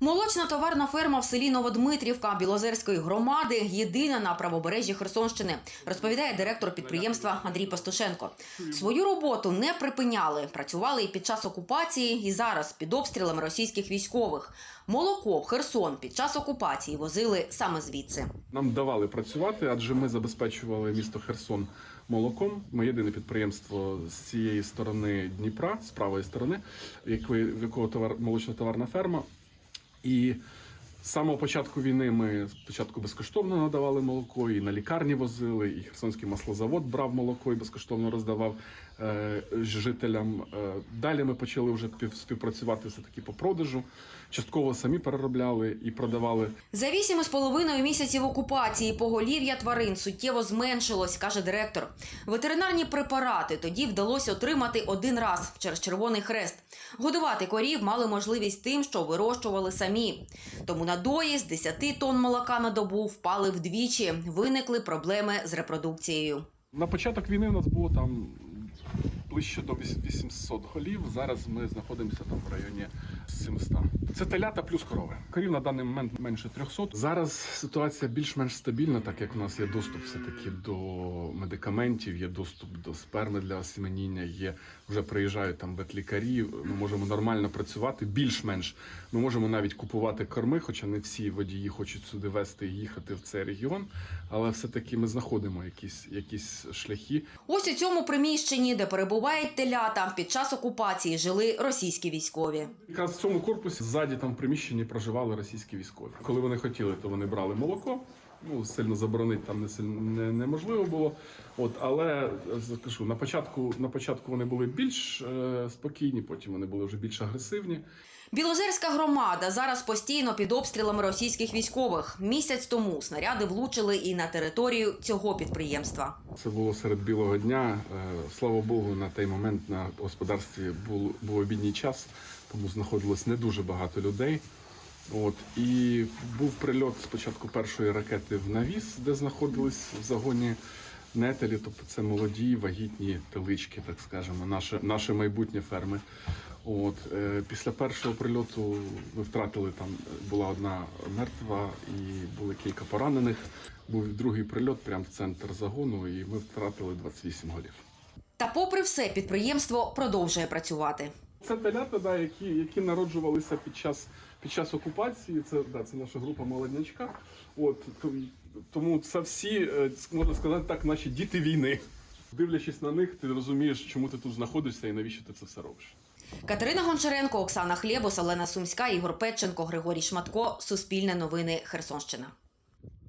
Молочна товарна ферма в селі Новодмитрівка Білозерської громади єдина на правобережжі Херсонщини, розповідає директор підприємства Андрій Пастушенко. Свою роботу не припиняли, працювали і під час окупації, і зараз під обстрілами російських військових. Молоко в Херсон під час окупації возили саме звідси. Нам давали працювати, адже ми забезпечували місто Херсон молоком. Ми єдине підприємство з цієї сторони Дніпра, з правої сторони, в якого товар молочна товарна ферма. І з самого початку війни ми спочатку безкоштовно надавали молоко, і на лікарні возили, і Херсонський маслозавод брав молоко і безкоштовно роздавав е, жителям. Е, далі ми почали вже співпрацювати все таки по продажу. Частково самі переробляли і продавали За вісім із половиною місяців окупації поголів'я тварин суттєво зменшилось, каже директор. Ветеринарні препарати тоді вдалося отримати один раз через Червоний Хрест. Годувати корів мали можливість тим, що вирощували самі. Тому надої з 10 тонн молока на добу впали вдвічі. Виникли проблеми з репродукцією. На початок війни у нас було там ближче до 800 голів. Зараз ми знаходимося там в районі 700. Це телята плюс корови. Корів на даний момент менше 300. Зараз ситуація більш-менш стабільна, так як у нас є доступ все-таки до медикаментів, є доступ до сперми для осіменіння, є вже приїжджають там ветлікарі. Ми можемо нормально працювати. Більш-менш ми можемо навіть купувати корми, хоча не всі водії хочуть сюди вести і їхати в цей регіон. Але все-таки ми знаходимо якісь, якісь шляхи. Ось у цьому приміщенні, де перебувають телята, під час окупації жили російські військові. Якраз в цьому корпусі ззаді там в приміщенні проживали російські військові. Коли вони хотіли, то вони брали молоко. Ну, сильно заборонити там не сильно не, неможливо було. От, але скажу, на початку, на початку вони були більш е, спокійні, потім вони були вже більш агресивні. Білозерська громада зараз постійно під обстрілами російських військових. Місяць тому снаряди влучили і на територію цього підприємства. Це було серед білого дня. Е, Слава Богу, на той момент на господарстві був, був обідній час, тому знаходилось не дуже багато людей. От і був прильот спочатку першої ракети в навіс, де знаходились в загоні нетелі, тобто це молоді, вагітні телички, так скажемо, наше, наше майбутнє ферми. От е, після першого прильоту ми втратили там була одна мертва і були кілька поранених. Був другий прильот прямо в центр загону, і ми втратили 28 голів. Та, попри все, підприємство продовжує працювати. Це телята, да, які, які народжувалися під час, під час окупації. Це, да, це наша група молоднячка. От, тому це всі, е, можна сказати так, наші діти війни. Дивлячись на них, ти розумієш, чому ти тут знаходишся і навіщо ти це все робиш. Катерина Гончаренко, Оксана Хлєбос, Олена Сумська, Ігор Петченко, Григорій Шматко. Суспільне новини Херсонщина.